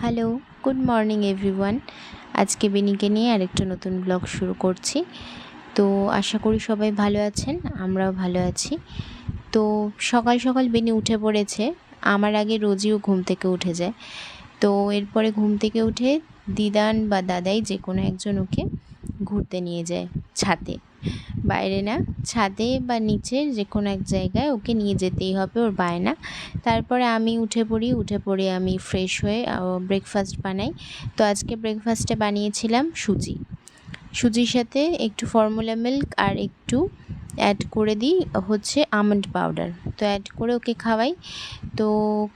Hello, good morning everyone. আজকে বেনিকে নিয়ে আরেকটা নতুন ব্লগ শুরু করছি। তো আশা করি সবাই ভালো আছেন, আমরাও ভালো আছি। তো সকাল সকাল বেনি উঠে পড়েছে, আমার আগে রোজই ও ঘুম থেকে উঠে যায়। তো এরপরে ঘুম থেকে উঠে দিদান বা দাদাই যে কোনো একজন ওকে ঘুরতে নিয়ে যায় ছাদে। বাইরে না, ছাদে বা নিচে যে কোনো এক জায়গায় ওকে নিয়ে যেতেই হবে ওর বায়না। তারপরে আমি উঠে পড়ি, উঠে পড়ে আমি ফ্রেশ হয়ে ব্রেকফাস্ট বানাই। তো আজকে ব্রেকফাস্টে বানিয়েছিলাম সুজি। সুজির সাথে একটু ফর্মুলা মিল্ক আর একটু অ্যাড করে দিই হচ্ছে আমন্ড পাউডার তো অ্যাড করে ওকে খাওয়াই। তো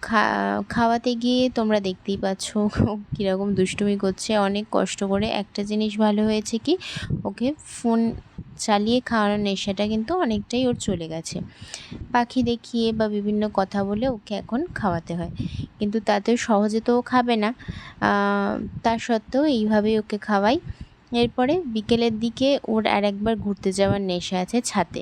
খা, খাওয়াতে গিয়ে তোমরা দেখতেই পাচ্ছ কীরকম দুষ্টুমি করছে। অনেক কষ্ট করে। একটা জিনিস ভালো হয়েছে কি, ওকে ফোন চালিয়ে খাওয়ানোর নেশাটা কিন্তু অনেকটাই ওর চলে গেছে। পাখি দেখিয়ে বা বিভিন্ন কথা বলে ওকে এখন খাওয়াতে হয়। কিন্তু তাতে সহজে তো ও খাবে না। তা সত্ত্বেও এইভাবেই ওকে খাওয়াই। এরপরে বিকেলের দিকে ওর আর একবার ঘুরতে যাওয়ার নেশা আছে ছাতে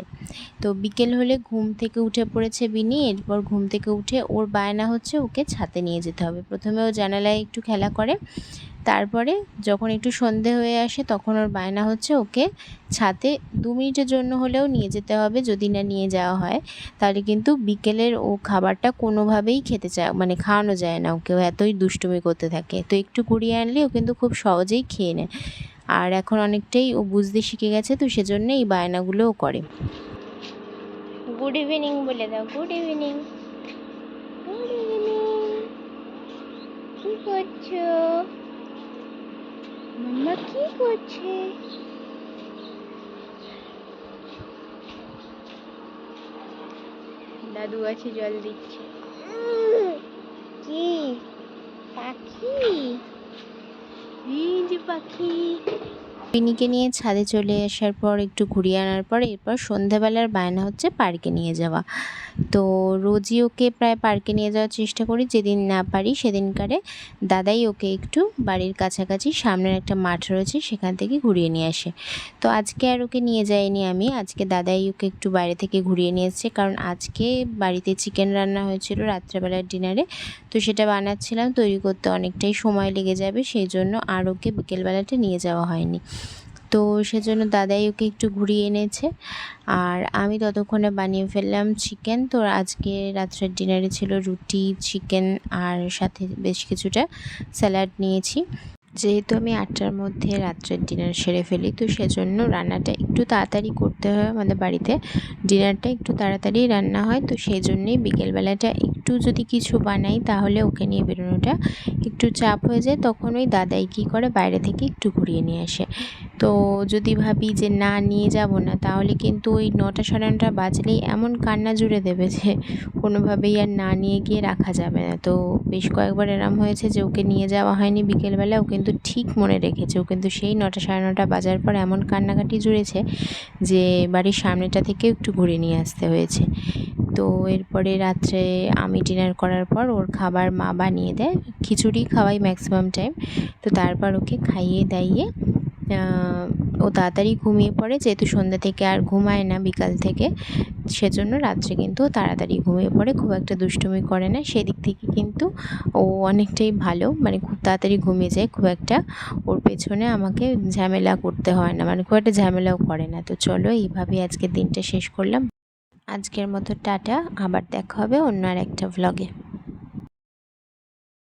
তো বিকেল হলে ঘুম থেকে উঠে পড়েছে বিনি, এরপর ঘুম থেকে উঠে ওর বায়না হচ্ছে ওকে ছাতে নিয়ে যেতে হবে। প্রথমে ও জানালায় একটু খেলা করে, তারপরে যখন একটু সন্ধে হয়ে আসে তখন ওর বায়না হচ্ছে ওকে ছাতে দু মিনিটের জন্য হলেও নিয়ে যেতে হবে যদি না নিয়ে যাওয়া হয়। তাহলে কিন্তু বিকেলের ও খাবারটা কোনোভাবেই খেতে চায় মানে খাওয়ানো যায় না ওকে। এতই দুষ্টুমি করতে থাকে। তো একটু কুড়িয়ে আনলে ও কিন্তু খুব সহজেই খেয়ে নেয়। আর এখন অনেকটাই ও বুঝতে শিখে গেছে, তো সেজন্য এই বায়নাগুলোও করে। গুড ইভিনিং বলে দাও গুড ইভিনিং গুড ইভিনিং কি করছ? মাম্মা কি করছে? দাদু আছে, জল দিচ্ছে কি পাখি এই পাখি। পিনিকে নিয়ে ছাদে চলে আসার পর, একটু ঘুরিয়ে আনার পর, এরপর সন্ধেবেলার বায়না হচ্ছে পার্কে নিয়ে যাওয়া। তো রোজই ওকে প্রায় পার্কে নিয়ে যাওয়ার চেষ্টা করি, যেদিন না পারি সেদিনকারে দাদাই ওকে একটু বাড়ির কাছাকাছি সামনের একটা মাঠ রয়েছে, সেখান থেকে ঘুরিয়ে নিয়ে আসে। তো আজকে আর ওকে নিয়ে যাইনি আমি, আজকে দাদাই ওকে একটু বাইরে থেকে ঘুরিয়ে নিয়ে এসছে, কারণ আজকে বাড়িতে চিকেন রান্না হয়েছিল রাত্রেবেলার ডিনারে। তো সেটা বানাচ্ছিলাম, তৈরি করতে অনেকটাই সময় লেগে যাবে সেই জন্য আর ওকে বিকেলবেলাটা নিয়ে যাওয়া হয়নি। তো সেজন্য দাদাই ওকে একটু ঘুরিয়ে এনেছে। আর আমি ততক্ষণে বানিয়ে ফেললাম চিকেন। তো আজকে রাত্রের ডিনারে ছিল রুটি, চিকেন আর সাথে বেশ কিছুটা স্যালাড নিয়েছি। যেহেতু আমি আটটার মধ্যে রাত্রের ডিনার সেরে ফেলি, তো সেজন্য রান্নাটা একটু তাড়াতাড়ি করতে হয় আমাদের বাড়িতে। ডিনারটা একটু তাড়াতাড়ি রান্না হয়, তো সেই জন্যেই বিকেলবেলাটা একটু যদি কিছু বানাই, তাহলে ওকে নিয়ে বেরোনোটা একটু চাপ হয়ে যায়। তখন ওই দাদাই কী করে বাইরে থেকে একটু ঘুরিয়ে নিয়ে আসে। তো যদি ভাবি যে না, নিয়ে যাব না, তাহলে কিন্তু ওই নটা সাড়ে নটা বাজলেই এমন কান্না জুড়ে দেবে যে কোনোভাবেই আর না নিয়ে গিয়ে রাখা যাবে না। তো বেশ কয়েকবার এরম হয়েছে যে ওকে নিয়ে যাওয়া হয়নি বিকেলবেলা, ও কিন্তু ঠিক মনে রেখেছে। ও কিন্তু সেই নটা সাড়ে নটা বাজার পর এমন কান্নাকাটি জুড়েছে যে বাড়ির সামনেটা থেকে একটু ঘুরে নিয়ে আসতে হয়েছে। তো এরপরে রাত্রে আমি ডিনার করার পর ওর খাবার মা বানিয়ে দেয়। খিচুড়ি খাওয়াই ম্যাক্সিমাম টাইম। তো তারপর ওকে খাইয়ে দাইয়ে ও তাড়াতাড়ি ঘুমিয়ে পড়ে, যেহেতু সন্ধ্যা থেকে আর ঘুমায় না বিকাল থেকে, সেজন্য রাত্রে কিন্তু তাড়াতাড়ি ঘুমিয়ে পড়ে, খুব একটা দুষ্টুমি করে না। সেদিক থেকে কিন্তু ও অনেকটাই ভালো মানে খুব তাড়াতাড়ি ঘুমিয়ে যায়, খুব একটা ওর পেছনে আমাকে ঝামেলা করতে হয় না মানে খুব একটা ঝামেলাও করে না। তো চলো, এইভাবেই আজকের দিনটা শেষ করলাম। আজকের মতো টাটা, আবার দেখা হবে অন্য আর একটা ভ্লগে